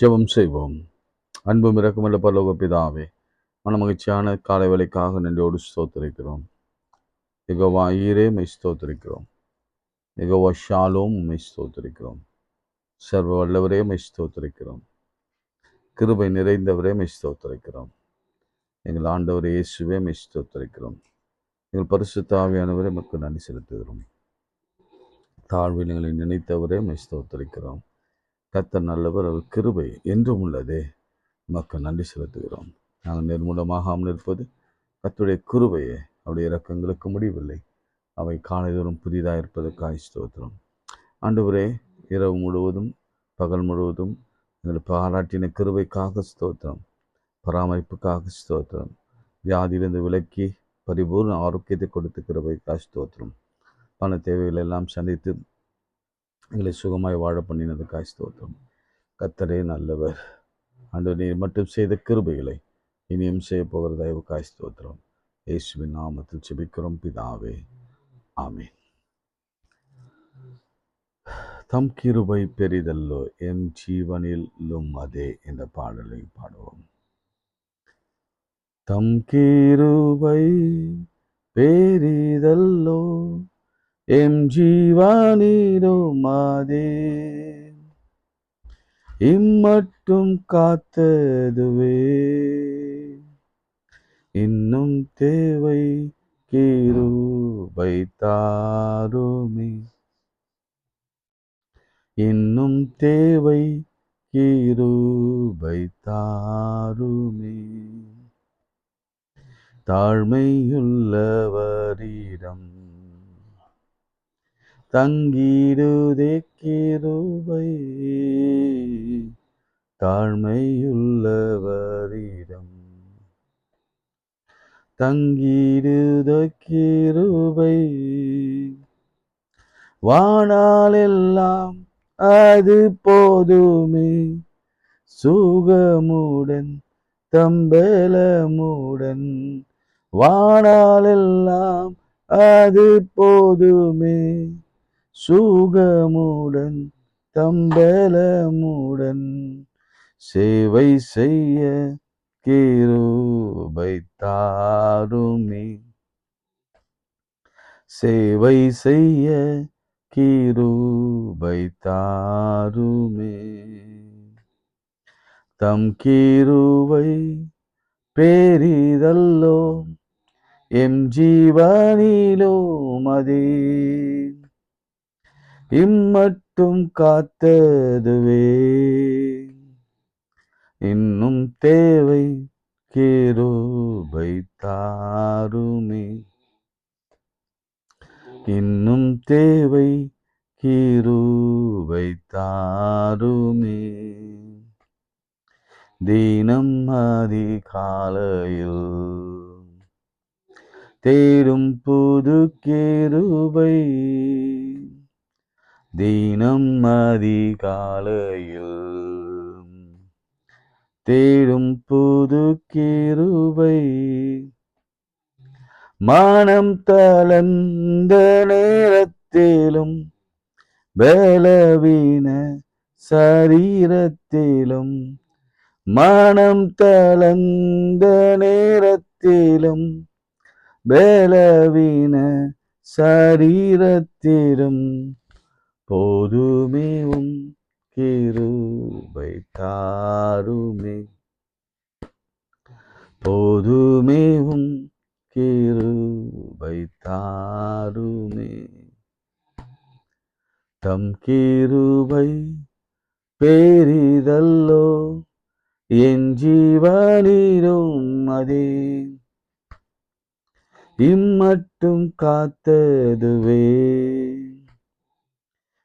ஜெபம் செய்வோம். அன்பும் இறக்கமுள்ள பரலோக பிதாவே மன மகிழ்ச்சியான காலை வேலைக்காக நன்றியோடு ஸ்தோத்திருக்கிறோம். எகோவா ஈரே மை ஸ்தோத்திருக்கிறோம். எகோவா ஷாலோம் மை ஸ்தோத்திருக்கிறோம். சர்வ வல்லவரே மை ஸ்தோத்திருக்கிறோம். கிருபை நிறைந்தவரே மை ஸ்தோத்திருக்கிறோம். எங்கள் ஆண்டவர் இயேசுவே மை ஸ்தோத்திருக்கிறோம். எங்கள் பரிசு ஆவியானவரே மக்கள் நன்றி செலுத்துகிறோம். தாழ்வில் எங்களை நினைத்தவரே மை ஸ்தோத்திருக்கிறோம். கத்த நல்லவர் அவர் கிருபை என்றும் உள்ளதே. மக்கள் நன்றி செலுத்துகிறோம். நாங்கள் நிர்மூலமாகாமல் இருப்பது கத்துடைய கிருபையே. அவருடைய இறக்கங்களுக்கு முடிவில்லை. அவை காலைதோறும் புதிதாக இருப்பதற்காக ஸ்தோத்திரம். ஆண்டவரே இரவு முழுவதும் பகல் முழுவதும் எங்களை பாராட்டின கிருபைக்காக ஸ்தோத்திரம். பராமரிப்புக்காக ஸ்தோத்திரம். வியாதியிலிருந்து விலக்கி பரிபூர்ண ஆரோக்கியத்தை கொடுத்து கிருபைக்காக ஸ்தோத்திரம். பண தேவைகள் எல்லாம் சந்தித்து எங்களை சுகமாய் வாழ பண்ணினதுக்காய் ஸ்தோத்திரம். கத்தரே நல்லவர். அன்று நீர் மட்டும் செய்த கிருபைகளை இனியும் செய்ய போகிற தயவுக்காய் ஸ்தோத்திரம். இயேசுவின் நாமத்தில் செபிக்கிறோம் பிதாவே. ஆமீன். தம் கிருபை பெரிதல்லோ எம் ஜீவனிலும் அதே என்ற பாடலை பாடுவோம். தம் கிருபை பெரிதல்லோ எம் ஜீவனிலும் மாதே இம்மட்டும் காத்ததுவே இன்னும் தேவை கீரூபை தாருமே இன்னும் தேவை கீரூபை தாருமே தாழ்மையுள்ளவரிடம் தங்கிடுதே கிருபை. தாழ்மையுள்ளவரிடம் தங்கிடுத கிருபை. வானாலெல்லாம் அது போதுமே. சுகமுடன் தம்பலமுடன் வானாலெல்லாம் அது போதுமே. சுகமுடன் தம்பலமுடன் சேவை செய்ய கிருபை தாருமே. சேவை செய்ய கிருபை தாருமே. தம் கீருவை பேரிதல்லோ எம் ஜீவனிலோ மதே இம்மட்டும் காத்ததுவே. இன்னும் தேவை கிருபை தாருமே இன்னும் தேவை கிருபை தாருமே தீனம் அதிகாலையில் தேடும் புது கிருபை தீனம் அதிகாலையில் தேடும் புது கிருபை. மானம் தளர்ந்த நேரத்திலும் பலவீன சரீரத்திலும் மனம் தளர்ந்த நேரத்திலும் பலவீன சரீரத்திலும் போதுமே உம் கிருபை தாருமே. போதுமே உம் கிருபை தாருமே. தம் கிருபை பேரிதல்லோ என் ஜீவனிலும் அதே. இம்மட்டும் காத்ததுவே.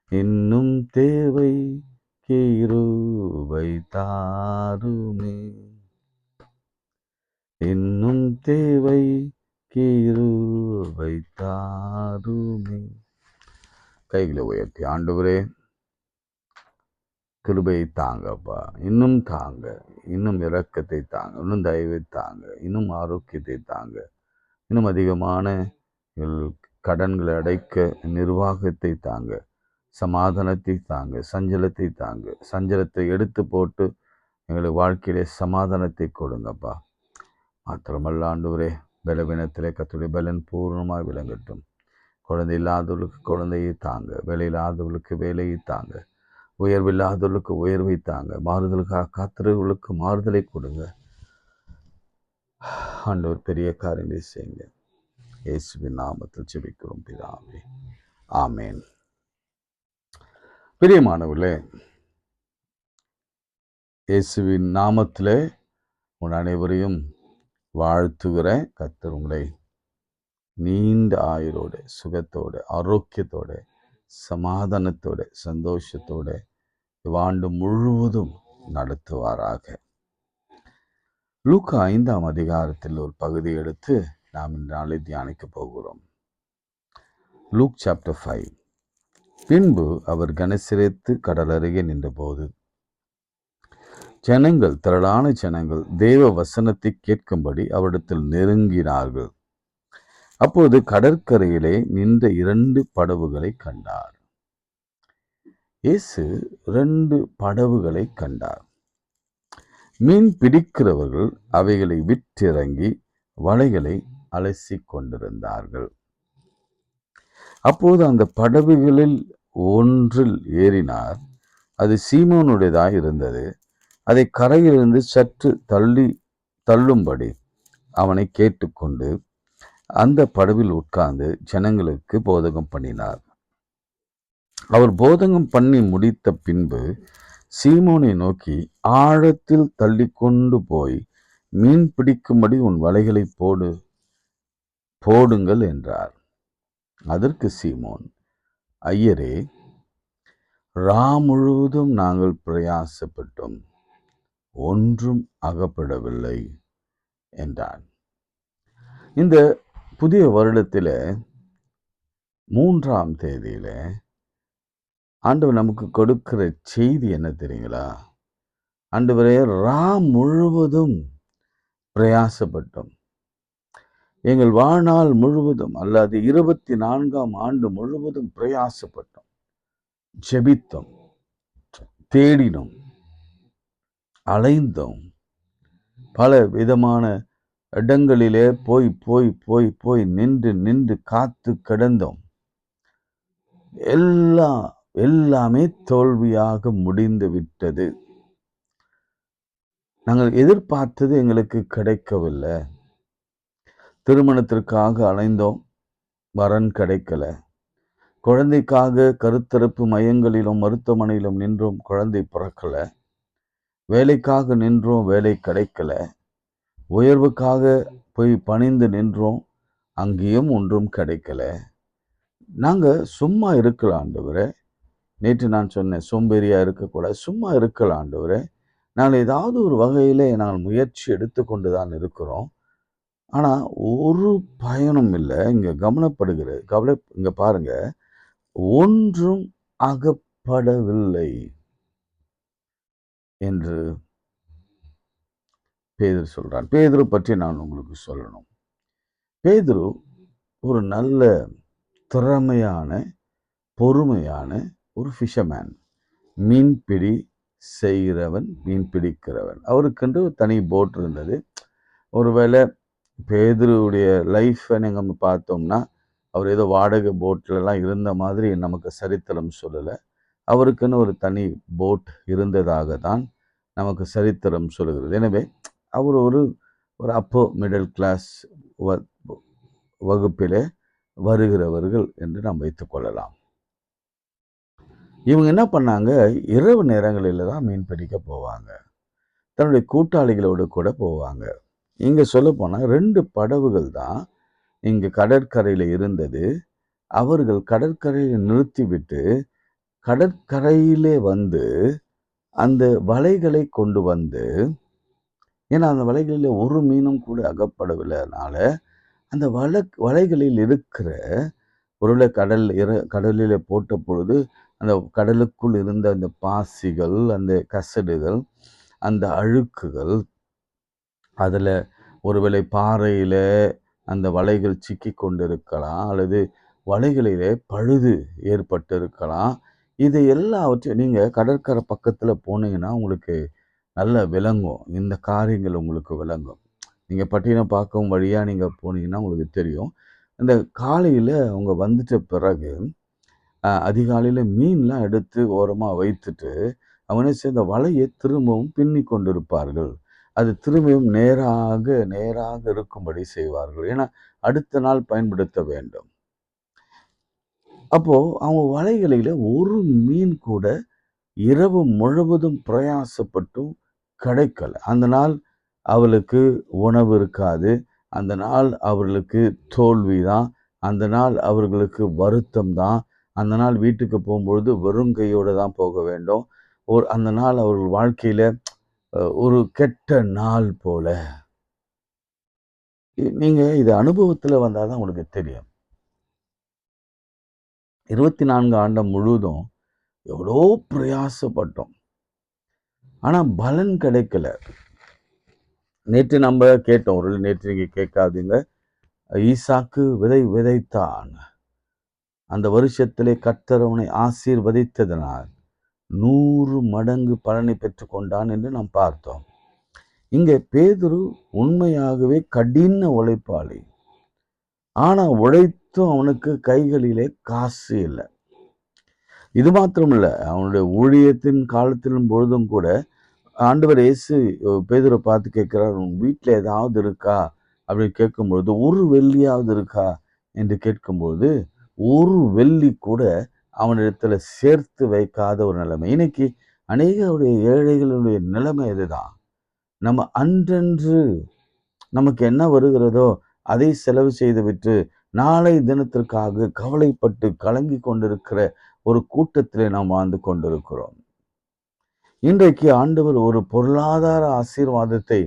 இன்னும் தேவை கிருபை தாருமே இன்னும் தேவை கிருபை தாருமே கைகளை உயர்த்தி ஆண்டவரே கிருபையை தாங்கப்பா. இன்னும் தாங்க. இன்னும் இரக்கத்தை தாங்க. இன்னும் தயவை தாங்க. இன்னும் ஆரோக்கியத்தை தாங்க. இன்னும் அதிகமான கடன்களை அடைக்க நிர்வாகத்தை தாங்க. சமாதானத்தை தாங்க சஞ்சலத்தை தாங்க. சஞ்சலத்தை எடுத்து போட்டு எங்களுக்கு வாழ்க்கையிலே சமாதானத்தை கொடுங்கப்பா மாத்திரமல்ல ஆண்டவரே பலவீனத்திலே கத்துடைய பலன் பூர்ணமாக விளங்கட்டும். குழந்தை இல்லாதவர்களுக்கு குழந்தையை தாங்க வேலை இல்லாதவர்களுக்கு வேலையை தாங்க உயர்வு இல்லாதவர்களுக்கு உயர்வை தாங்க மாறுதலுக்காக காத்திரவர்களுக்கு மாறுதலை கொடுங்க. ஆண்டவர் பெரிய காரியங்களை செய்யுங்க. இயேசுவின் நாமத்தில் செபிக்கிறோம் பிதாவே. ஆமேன். பிரியமானவர்களே இயேசுவின் நாமத்திலே உன் அனைவரையும் வாழ்த்துகிற கத்தர் உங்களை நீண்ட ஆயுளோட சுகத்தோட ஆரோக்கியத்தோட சமாதானத்தோட சந்தோஷத்தோட இவ்வாண்டு முழுவதும் நடத்துவாராக. லூக்கா ஐந்தாம் அதிகாரத்தில் ஒரு பகுதி எடுத்து நாம் இந்நாளை தியானிக்க போகிறோம். Luke chapter five. பின்பு அவர் கனசிரித்து கடல் அருகே நின்றபோது ஜனங்கள் திரளான ஜனங்கள் தேவ வசனத்தை கேட்கும்படி அவரிடத்தில் நெருங்கினார்கள். அப்போது கடற்கரையிலே நின்ற இரண்டு படவுகளை கண்டார். இயேசு இரண்டு படவுகளை கண்டார். மீன் பிடிக்கிறவர்கள் அவைகளை விற்றிறங்கி வலைகளை அலசி கொண்டிருந்தார்கள். அப்போது அந்த படவுகளில் ஒன்றில் ஏறினார். அது சீமோனுடையதாக இருந்தது. அதை கரையிலிருந்து சற்று தள்ளி தள்ளும்படி அவனை கேட்டுக்கொண்டு அந்த படவில் உட்கார்ந்து ஜனங்களுக்கு போதகம் பண்ணினார். அவர் போதகம் பண்ணி முடித்த பின்பு சீமோனை நோக்கி ஆழத்தில் தள்ளி கொண்டு போய் மீன் பிடிக்கும்படி உன் வலைகளை போடு போடுங்கள் என்றார். அதற்கு சீமோன் ஐயரே ரா முழுவதும் நாங்கள் பிரயாசப்பட்டோம் ஒன்றும் அகப்படவில்லை என்றான். இந்த புதிய வருடத்தில் மூன்றாம் தேதியில் ஆண்டவர் நமக்கு கொடுக்கிற செய்தி என்ன தெரியுங்களா? ஆண்டவரே ரா முழுவதும் பிரயாசப்பட்டோம் எங்கள் வாழ்நாள் முழுவதும் அல்லது இருபத்தி நான்காம் ஆண்டு முழுவதும் பிரயாசப்பட்டோம். ஜெபித்தோம். தேடினோம். அலைந்தோம். பல விதமான இடங்களிலே போய் போய் போய் போய் நின்று நின்று காத்து கிடந்தோம். எல்லாம் எல்லாமே தோல்வியாக முடிந்து விட்டது. நாங்கள் எதிர்பார்த்தது எங்களுக்கு கிடைக்கவில்லை. திருமணத்திற்காக அலைந்தோம். வரன் கிடைக்கல. குழந்தைக்காக கருத்தரப்பு மையங்களிலும் மருத்துவமனையிலும் நின்றும். குழந்தை பிறக்கல. வேலைக்காக நின்றோம். வேலை கிடைக்கல. உயர்வுக்காக போய் பணிந்து நின்றோம். அங்கேயும் ஒன்றும் கிடைக்கல. நாங்கள் சும்மா இருக்கலாம் ஆண்டவரே. நேற்று நான் சொன்னேன் சோம்பேறியாக இருக்கக்கூடாது. சும்மா இருக்கலாம் ஆண்டவரே. நாங்கள் ஏதாவது ஒரு வகையில் நாங்கள் முயற்சி எடுத்துக்கொண்டு தான் இருக்கிறோம். ஆனால் ஒரு பயனும் இல்லை. இங்கே கவனப்படுகிற கவலை இங்கே பாருங்க. ஒன்றும் அகப்படவில்லை என்று பேதர் சொல்கிறான் பேதுரு பற்றி நான் உங்களுக்கு சொல்லணும். பேதுரு ஒரு நல்ல திறமையான பொறுமையான ஒரு ஃபிஷர்மேன் மீன்பிடி செய்கிறவன் மீன் பிடிக்கிறவன். அவருக்கென்று ஒரு தனி போட் இருந்தது. ஒருவேளை பேதுருடைய லைஃப்பை நீங்கள் பார்த்தோம்னா அவர் ஏதோ வாடகை போட்லலாம் இருந்த மாதிரி நமக்கு சரித்திரம் சொல்லலை. அவருக்குன்னு ஒரு தனி போட் இருந்ததாக தான் நமக்கு சரித்திரம் சொல்கிறது எனவே அவர் ஒரு ஒரு அப்போ மிடில் கிளாஸ் வ வகுப்பிலே வருகிறவர்கள் என்று நாம் வைத்துக்கொள்ளலாம் இவங்க என்ன பண்ணாங்க? இரவு நேரங்களில் தான் மீன் பிடிக்க போவாங்க. தன்னுடைய கூட்டாளிகளோடு கூட போவாங்க. இங்கே சொல்லப்போனால் ரெண்டு படவுகள் தான் இங்கே கடற்கரையில் இருந்தது. அவர்கள் கடற்கரையில் நிறுத்திவிட்டு கடற்கரையிலே வந்து அந்த வலைகளை கொண்டு வந்து ஏன்னா அந்த வலைகளில் ஒரு மீனும் கூட அகப்படவில்லைனால அந்த வலை வலைகளில் இருக்கிற பொருளை கடல் இற கடலில் போட்ட பொழுது அந்த கடலுக்குள் இருந்த அந்த பாசிகள் அந்த கசடுகள் அந்த அழுக்குகள் அதில் ஒருவேளை பாறையில் அந்த வலைகள் சிக்கி கொண்டிருக்கலாம் அல்லது வலைகளிலே பழுது ஏற்பட்டு இருக்கலாம் இது எல்லாவற்றையும் நீங்கள் கடற்கரை பக்கத்தில் போனீங்கன்னா, உங்களுக்கு நல்லா விளங்கும். இந்த காரியங்கள் உங்களுக்கு விளங்கும். நீங்கள் பட்டினம் பார்க்கும் வழியாக நீங்கள் போனீங்கன்னா உங்களுக்கு தெரியும். இந்த காலையில் அவங்க வந்துட்ட பிறகு, அதிகாலையில் மீன்லாம் எடுத்து ஓரமாக வைத்துட்டு, அவனே சேர்ந்த செய்ய திரும்பவும் பின்னி கொண்டிருப்பார்கள். அது திரும்பியும் நேராக நேராக இருக்கும்படி செய்வார்கள். ஏன்னா, அடுத்த நாள் பயன்படுத்த வேண்டும். அப்போ அவங்க வலைகளில் ஒரு மீன் கூட இரவு முழுவதும் பிரயாசப்பட்டும் கிடைக்கல. அந்த நாள் அவளுக்கு உணவு இருக்காது. அந்த நாள் அவர்களுக்கு தோல்வி தான் அந்த நாள் அவர்களுக்கு வருத்தம் தான். அந்த நாள் வீட்டுக்கு போகும்பொழுது வெறும் கையோடு தான் போக வேண்டும். ஒரு அந்த நாள் அவர்கள் வாழ்க்கையில் ஒரு கெட்ட நாள் போல. நீங்க இது அனுபவத்துல வந்தாதான் உங்களுக்கு தெரியும். 24 ஆண்டு முழுவதும் எவ்வளோ பிரயாசப்பட்டோம். ஆனா பலன் கிடைக்கல. நேற்று நம்ம கேட்டோம். ஒரு நேற்று நீங்க கேட்காதீங்க. ஈசாக்கு விதை விதைத்தான். அந்த வருஷத்திலே கர்த்தர் அவனை நூறு மடங்கு பலனை பெற்றுக்கொண்டான் என்று நாம் பார்த்தோம். இங்கே பேதுரு உண்மையாகவே கடின உழைப்பாளி. ஆனால் உழைத்தும் அவனுக்கு கைகளிலே காசு இல்லை இது மாத்திரமில்ல அவனுடைய ஊழியத்தின் காலத்திலும் பொழுதும் கூட ஆண்டவர் இயேசு பேதரை பார்த்து கேட்கிறார், "உன் வீட்டில் ஏதாவது இருக்கா?" அப்படின்னு கேட்கும்பொழுது, "ஒரு வெள்ளியாவது இருக்கா?" என்று கேட்கும்பொழுது ஒரு வெள்ளி கூட அவனிடத்துல சேர்த்து வைக்காத ஒரு நிலைமை. இன்னைக்கு அநேகருடைய ஏழைகளுடைய நிலைமை இதுதான். நம்ம அன்றன்று நமக்கு என்ன வருகிறதோ அதை செலவு செய்துவிட்டு, நாளை தினத்திற்காக கவலைப்பட்டு கலங்கி கொண்டிருக்கிற ஒரு கூட்டத்திலே நாம் வாழ்ந்து கொண்டிருக்கிறோம். இன்றைக்கு ஆண்டவர் ஒரு பொருளாதார ஆசீர்வாதத்தை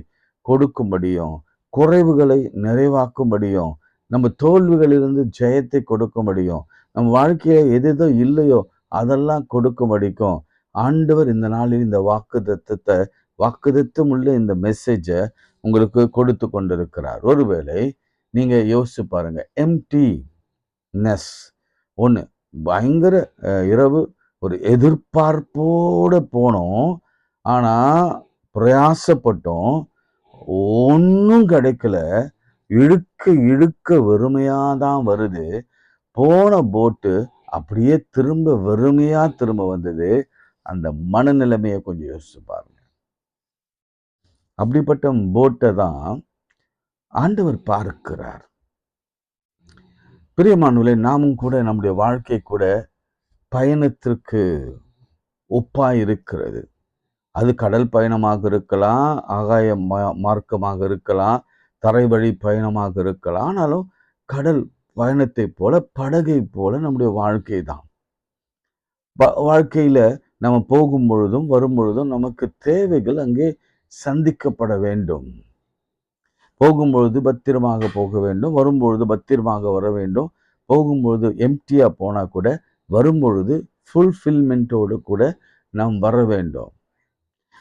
கொடுக்கும்படியும், குறைவுகளை நிறைவாக்கும்படியும், நம்ம தோல்விகளிலிருந்து ஜெயத்தை கொடுக்கும்படியும், நம் வாழ்க்கையில எது எதோ இல்லையோ அதெல்லாம் கொடுக்கும்படிக்கும், ஆண்டவர் இந்த நாளில் இந்த வாக்குத்தத்தத்த வாக்குதத்தம் உள்ள இந்த மெசேஜை உங்களுக்கு கொடுத்து கொண்டிருக்கிறார். ஒருவேளை நீங்க யோசிச்சு பாருங்க. நெஸ் ஒன்று பயங்கர இரவு ஒரு எதிர்பார்ப்போடு போனோம். ஆனால் பிரயாசப்பட்டோம். ஒன்றும் கிடைக்கல. இழுக்க இழுக்க வெறுமையாக தான் வருது. போன போட்டு அப்படியே திரும்ப வெறுமையா திரும்ப வந்தது. அந்த மனநிலைமையை கொஞ்சம் யோசிச்சு பாருங்க. அப்படிப்பட்ட போட்டை தான் ஆண்டவர் பார்க்கிறார். பிரியமானவர்களே, நாமும் கூட நம்முடைய வாழ்க்கை கூட பயணத்திற்கு ஒப்பாய் இருக்கிறது. அது கடல் பயணமாக இருக்கலாம், ஆகாய மார்க்கமாக இருக்கலாம், தரைவழி பயணமாக இருக்கலாம். ஆனாலும் கடல் பயணத்தைப் போல, படகை போல நம்முடைய வாழ்க்கை தான். வாழ்க்கையில நம்ம போகும்பொழுதும், வரும்பொழுதும் நமக்கு தேவைகள் அங்கே சந்திக்கப்பட வேண்டும். போகும்பொழுது பத்திரமாக போக வேண்டும். வரும்பொழுது பத்திரமாக வர வேண்டும். போகும்பொழுது எம்டியாக போனால் கூட, வரும்பொழுது ஃபுல்ஃபில்மெண்ட்டோடு கூட நாம் வர வேண்டும்.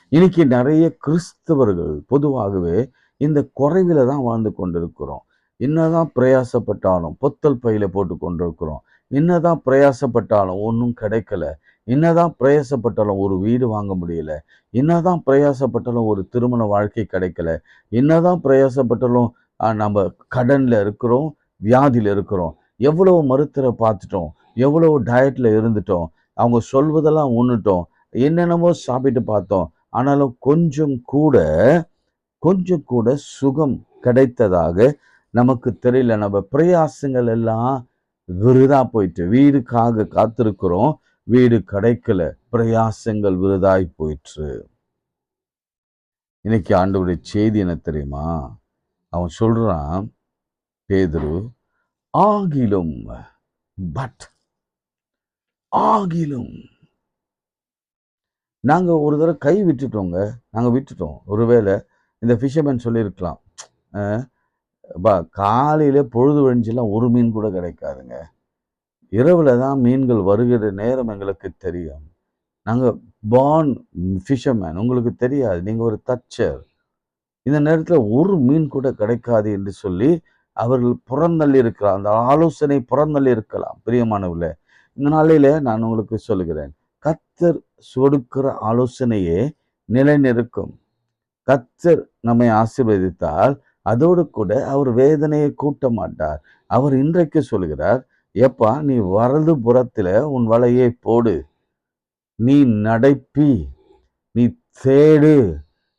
இன்னைக்கு நிறைய கிறிஸ்தவர்கள் பொதுவாகவே இந்த குறைவில் தான் வாழ்ந்து கொண்டிருக்கிறோம். என்னதான் பிரயாசப்பட்டாலும் பொத்தல் பையில போட்டு கொண்டிருக்கிறோம். என்னதான் பிரயாசப்பட்டாலும் ஒன்றும் கிடைக்கல. என்னதான் பிரயாசப்பட்டாலும் ஒரு வீடு வாங்க முடியல. என்னதான் பிரயாசப்பட்டாலும் ஒரு திருமண வாழ்க்கை கிடைக்கல. என்னதான் பிரயாசப்பட்டாலும் நம்ம கடனில் இருக்கிறோம், வியாதியில் இருக்கிறோம். எவ்வளவு மருத்துவரை பார்த்துட்டோம். எவ்வளவு டயட்டில் இருந்துட்டோம். அவங்க சொல்வதெல்லாம் உண்ணுட்டோம். என்னென்னமோ சாப்பிட்டு பார்த்தோம். ஆனாலும் கொஞ்சம் கூட கொஞ்சம் கூட சுகம் கிடைத்ததாக நமக்கு தெரியல. நம்ம பிரயாசங்கள் எல்லாம் விருதா போயிட்டு. வீடுக்காக காத்திருக்கிறோம். வீடு கிடைக்கல. பிரயாசங்கள் விருதாய் போயிற்று. இன்னைக்கு ஆண்டவருடைய செய்தி என்ன தெரியுமா? அவன் சொல்றான், பேதுரு, ஆகிலும் பட் ஆகிலும் நாங்க ஒரு தடவை கை விட்டுட்டோங்க. நாங்க விட்டுட்டோம். ஒருவேளை இந்த ஃபிஷர்மேன் சொல்லியிருக்கலாம். பா காலையில பொழுது வழிஞ்செல்லாம் ஒரு மீன் கூட கிடைக்காதுங்க. இரவில் தான் மீன்கள் வருகிற நேரம் எங்களுக்கு தெரியும். நாங்க பார்ன் ஃபிஷர்மேன் உங்களுக்கு தெரியாது. நீங்க ஒரு தச்சர். இந்த நேரத்துல ஒரு மீன் கூட கிடைக்காது என்று சொல்லி அவர்கள் புறந்தள்ளி இருக்கலாம் அந்த ஆலோசனை புறந்தள்ளி இருக்கலாம். பிரியமானவில் இந்த நாளையில நான் உங்களுக்கு சொல்லுகிறேன். கத்தர் சொடுக்கிற ஆலோசனையே நிலைநிற்கும் கத்தர் நம்மை ஆசீர்வதித்தால் அதோடு கூட அவர் வேதனையை கூட்ட மாட்டார். அவர் இன்றைக்கு சொல்கிறார் எப்பா நீ வரது புறத்தில் உன் வலையை போடு. நீ நடைப்பி. நீ தேடு.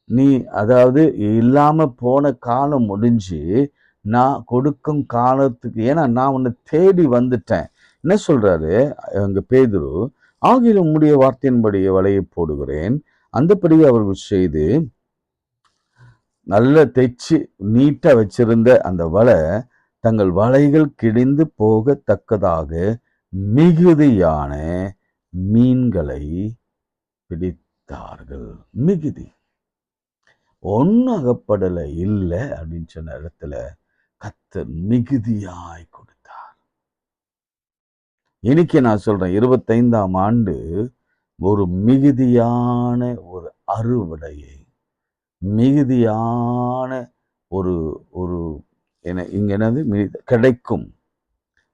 நீ அதாவது இல்லாமல் போன காலம் முடிஞ்சு நான் கொடுக்கும் காலத்துக்கு ஏன்னா நான் உன்னை தேடி வந்துட்டேன். என்ன சொல்கிறாரு எங்கள் பேதுரு ஆகிலும் உம்முடைய வார்த்தையின்படி வலையை போடுகிறேன். அந்தபடி அவர்கள் செய்து நல்ல தைச்சு நீட்டாக வச்சிருந்த அந்த வலை தங்கள் வலைகள் கிழிந்து போகத்தக்கதாக மிகுதியான மீன்களை பிடித்தார்கள். மிகுதி. ஒன்றும் அகப்படலை இல்லை அப்படின்னு சொன்ன இடத்துல கத்தர் மிகுதியாய் கொடுத்தார். இன்னைக்கு நான் சொல்றேன் இருபத்தைந்தாம் ஆண்டு ஒரு மிகுதியான ஒரு அறுவடையை மிகுதியான ஒரு ஒரு என்ன இங்கே என்னது? கிடைக்கும்.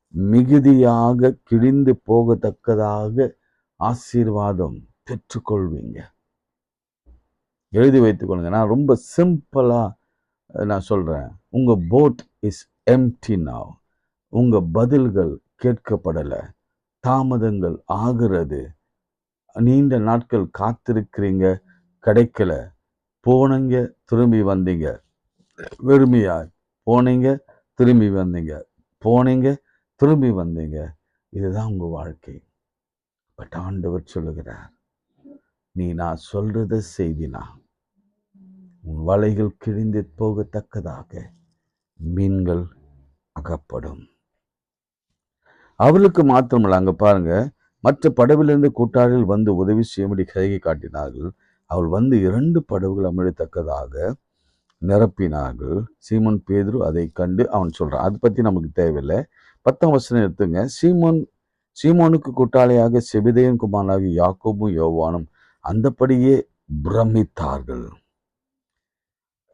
மிகுதியாக கிழிந்து போகத்தக்கதாக ஆசீர்வாதம் பெற்றுக்கொள்வீங்க. எழுதி வைத்துக் கொள்ளுங்க. நான் ரொம்ப சிம்பிளாக நான் சொல்கிறேன் உங்கள் போட் இஸ் எம்டி நாவ் உங்கள் பதில்கள் கேட்கப்படலை. தாமதங்கள் ஆகிறது. நீண்ட நாட்கள் காத்திருக்கிறீங்க. கிடைக்கல. போனீங்க திரும்பி வந்தீங்க. வெறுமையாய் போனீங்க திரும்பி வந்தீங்க. போனீங்க திரும்பி வந்தீங்க. இதுதான் உங்க வாழ்க்கை. பட் ஆண்டவர் சொல்லுகிறார் நீ நான் சொல்கிறத செய்தினா உன் வலைகள் கிழிந்து போகத்தக்கதாக மீன்கள் அகப்படும். அவளுக்கு மாத்திரமல்ல அங்க பாருங்க மற்ற படவிலிருந்து கூட்டாளிகள் வந்து உதவி செய்யும்படி கைகை காட்டினார்கள். அவள் வந்து இரண்டு படகுகள் அமிழத்தக்கதாக நிரப்பினார்கள். சீமன் பேதுரு அதை கண்டு அவன் சொல்றான் அதை பத்தி நமக்கு தேவையில்லை. பத்தாம் வசனம் எடுத்துங்க. சீமோன் சீமோனுக்கு கூட்டாளியாக செபிதேயன் குமாராக யாக்கோபும் யோவானும் அந்தபடியே பிரமித்தார்கள்.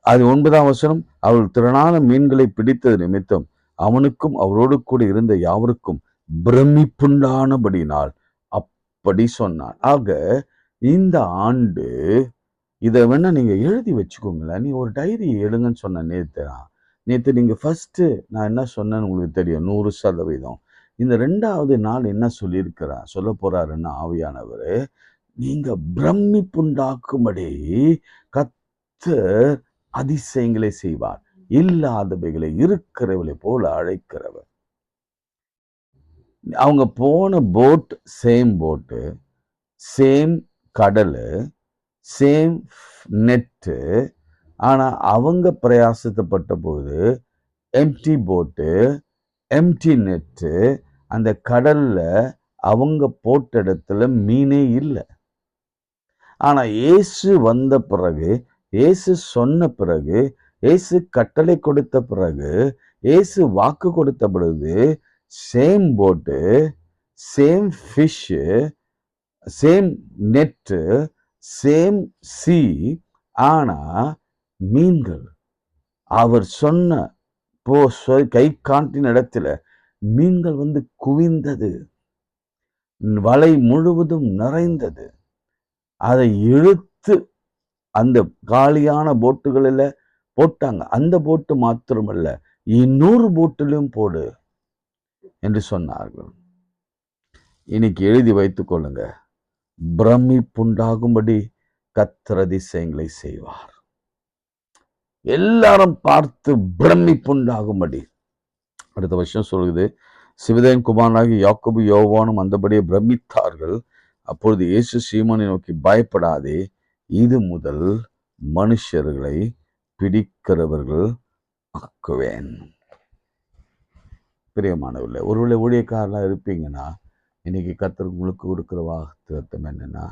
அது ஒன்பதாம் வசனம். அவள் திறனான மீன்களை பிடித்தது நிமித்தம் அவனுக்கும் அவரோடு கூட இருந்த யாவருக்கும் பிரமிப்புண்டானபடினால் அப்படி சொன்னான். ஆக இந்த ஆண்டு இதை வேணா நீங்கள் எழுதி வச்சுக்கோங்களேன். நீ ஒரு டைரி எழுங்கன்னு சொன்ன நேற்று நான். நேற்று நீங்கள் ஃபஸ்ட்டு நான் என்ன சொன்னேன்னு உங்களுக்கு தெரியும். நூறு சதவீதம். இந்த ரெண்டாவது நாள் என்ன சொல்லியிருக்கிறேன் சொல்ல போகிறாருன்னு ஆவியானவர் நீங்கள் பிரமிப்புண்டாக்கும்படி கத்தர் அதிசயங்களை செய்வார். இல்லாதவைகளை இருக்கிறவளை போல அழைக்கிறவர். அவங்க போன போட் சேம் போட்டு சேம் கடலு சேம் நெட்டு. ஆனா அவங்க பிரயாசத்தப்பட்ட பொழுது எம்டி போட்டு எம்டி நெட்டு அந்த கடல்ல அவங்க போட்ட இடத்துல மீனே இல்லை. ஆனா ஏசு வந்த பிறகு ஏசு சொன்ன பிறகு ஏசு கட்டளை கொடுத்த பிறகு ஏசு வாக்கு கொடுத்த பிறகு same boat same fish same net same sea ஆனா மீன்கள். அவர் சொன்ன போ சொ- கை காட்டின இடத்துல மீன்கள் வந்து குவிந்தது. வலை முழுவதும் நிறைந்தது. அதை இழுத்து அந்த காலியான போட்டுகளில் போட்டாங்க. அந்த போட்டு மாத்திரமல்ல இன்னொரு போட்டிலும் போடு என்று சொன்னார்கள். இன்னைக்கு எழுதி வைத்துக்கொள்ளுங்க பிரமிப்புண்டாகும்படி கத்தர் அதிசயங்களை செய்வார். எல்லாரும் பார்த்து பிரமிப்புண்டாகும்படி. அடுத்த வருஷம் சொல்லுது சிவதேன் குமாரனாகி யாக்கோபு யோவானும் அந்தபடியே பிரமித்தார்கள். அப்பொழுது இயேசு சீமனை நோக்கி பயப்படாதே இது முதல் மனுஷர்களை பிடிக்கிறவர்கள் ஆக்குவேன். பிரியமானவில்லை ஒருவேளை ஊழியக்காரலாம் இருப்பீங்கன்னா இன்னைக்கு கத்தர் உங்களுக்கு கொடுக்குற வாக்குத்தம் என்னன்னா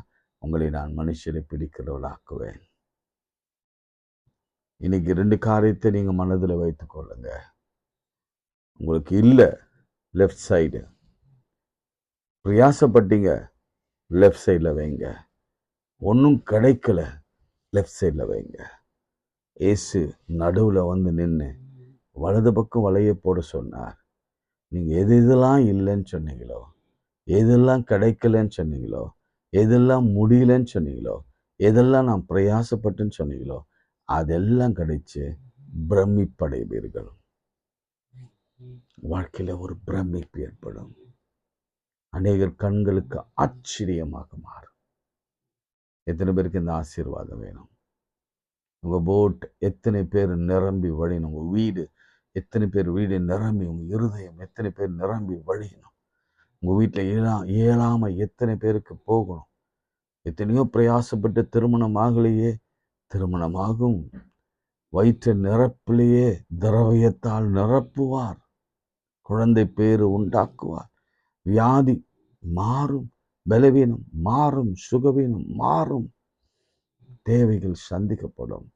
உங்களை நான் மனுஷரை பிடிக்கிறவளாக்குவேன். இன்னைக்கு ரெண்டு காரியத்தை நீங்கள் மனதில் வைத்துக்கொள்ளுங்க உங்களுக்கு இல்லை லெஃப்ட் சைடு பிரயாசப்பட்டீங்க லெஃப்ட் சைடில் வைங்க. ஒன்றும் கிடைக்கல லெஃப்ட் சைடில் வைங்க. ஏசு நடுவில் வந்து நின்று வலது பக்கம் வலையை போட சொன்னார். நீங்கள் எது இதெல்லாம் இல்லைன்னு சொன்னீங்களோ எதெல்லாம் கிடைக்கலன்னு சொன்னீங்களோ எதெல்லாம் முடியலன்னு சொன்னீங்களோ எதெல்லாம் நான் பிரயாசப்பட்டுன்னு சொன்னீங்களோ அதெல்லாம் கிடைச்சு பிரமிப்படைவீர்கள். வாழ்க்கையில ஒரு பிரமிப்பு ஏற்படும். அநேகர் கண்களுக்கு ஆச்சரியமாக மாறும். எத்தனை பேருக்கு இந்த ஆசீர்வாதம் வேணும்? உங்க போட் எத்தனை பேர் நிரம்பி வழியணும்? உங்க வீடு எத்தனை பேர் வீடு நிரம்பி உங்க இருதயம் எத்தனை பேர் நிரம்பி வழியணும்? உங்கள் வீட்டில் இயலா இயலாமல் எத்தனை பேருக்கு போகணும்? எத்தனையோ பிரயாசப்பட்டு திருமணம் ஆகலையே. திருமணமாகும். வயிற்று நிரப்பிலேயே திரவியத்தால் நிரப்புவார். குழந்தை பேரு உண்டாக்குவார். வியாதி மாறும். பலவீனம் மாறும். சுகவீனம் மாறும். தேவைகள் சந்திக்கப்படும்.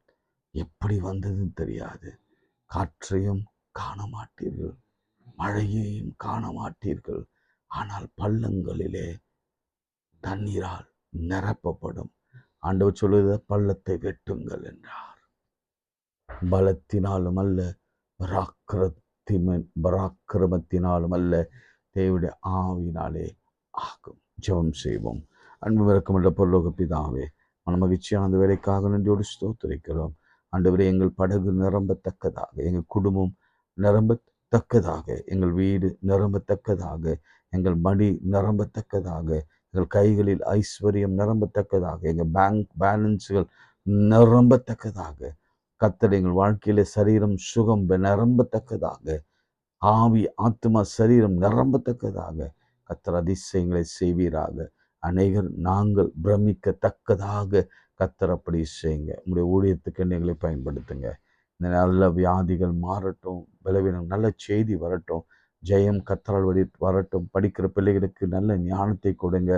எப்படி வந்ததுன்னு தெரியாது. காற்றையும் காண மாட்டீர்கள் மழையையும் காண மாட்டீர்கள் ஆனால் பள்ளங்களிலே தண்ணீரால் நிரப்பப்படும். ஆண்டவர் சொல்லுத பள்ளத்தை வெட்டுங்கள் என்றார். பலத்தினாலும் அல்ல பராக்கிரத்திமன் பராக்கிரமத்தினாலும் அல்ல தேவடைய ஆவினாலே ஆகும். ஜெபம் செய்வோம். அன்பு விறக்கமுள்ள பொருளோக பிதாவே மன மகிழ்ச்சியான அந்த வேலைக்காக நன்றியோடு ஸ்தோத்திரிக்கிறோம். ஆண்டவரே எங்கள் படகு நிரம்பத்தக்கதாக எங்கள் குடும்பம் நிரம்பத்தக்கதாக எங்கள் வீடு நிரம்பத்தக்கதாக எங்கள் மடி நிரம்பத்தக்கதாக எங்கள் கைகளில் ஐஸ்வர்யம் நிரம்பத்தக்கதாக எங்கள் பேங்க் பேலன்ஸுகள் நிரம்பத்தக்கதாக கத்தர் எங்கள் வாழ்க்கையில சரீரம் சுகம் நிரம்பத்தக்கதாக ஆவி ஆத்மா சரீரம் நிரம்பத்தக்கதாக கத்தர் அதிசயங்களை செய்வீராக. அநேகர் நாங்கள் பிரமிக்கத்தக்கதாக கத்தர் அப்படி செய்யுங்க. உங்களுடைய ஊழியத்துக்கு எங்களை பயன்படுத்துங்க. இந்த நல்ல வியாதிகள் மாறட்டும் பலவீனம் நல்ல செய்தி வரட்டும். ஜெயம் கத்தரால் வழி வரட்டும். படிக்கிற பிள்ளைகளுக்கு நல்ல ஞானத்தை கொடுங்க.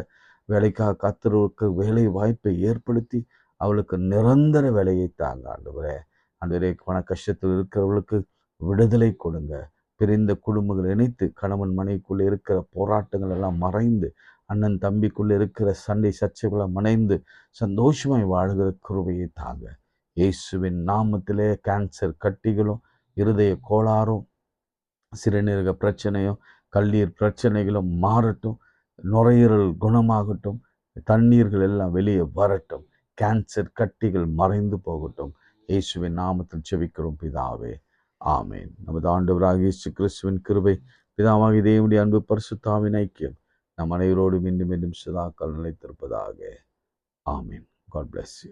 வேலைக்காக கத்தருக்கு வேலை வாய்ப்பை ஏற்படுத்தி அவளுக்கு நிரந்தர வேலையை தாங்க ஆண்டவரே. ஆண்டவரே பண கஷ்டத்தில் இருக்கிறவளுக்கு விடுதலை கொடுங்க. பிரிந்த குடும்பங்கள் இணைத்து கணவன் மனைக்குள்ளே இருக்கிற போராட்டங்கள் எல்லாம் மறைந்து அண்ணன் தம்பிக்குள்ளே இருக்கிற சண்டை சர்ச்சைகளை மனைந்து சந்தோஷமாய் வாழ்கிற குருவையை தாங்க. இயேசுவின் நாமத்திலே கேன்சர் கட்டிகளும் இருதய கோளாறும் சிறுநீரக பிரச்சனையும் கல்லீர் பிரச்சனைகளும் மாறட்டும் நுரையீரல் குணமாகட்டும் தண்ணீர்கள் எல்லாம் வெளியே வரட்டும் கேன்சர் கட்டிகள் மறைந்து போகட்டும். இயேசுவின் நாமத்தில் செவிக்கிறோம் பிதாவே. ஆமேன். நமது ஆண்டவராக இயேசு கிறிஸ்துவின் கிருபை பிதாவாகி தேவனுடைய அன்பு பரிசுத்தாவின் ஐக்கியம் நம் அனைவரோடு மீண்டும் மீண்டும் சதாக்கள் நிலைத்திருப்பதாக. ஆமீன். God bless you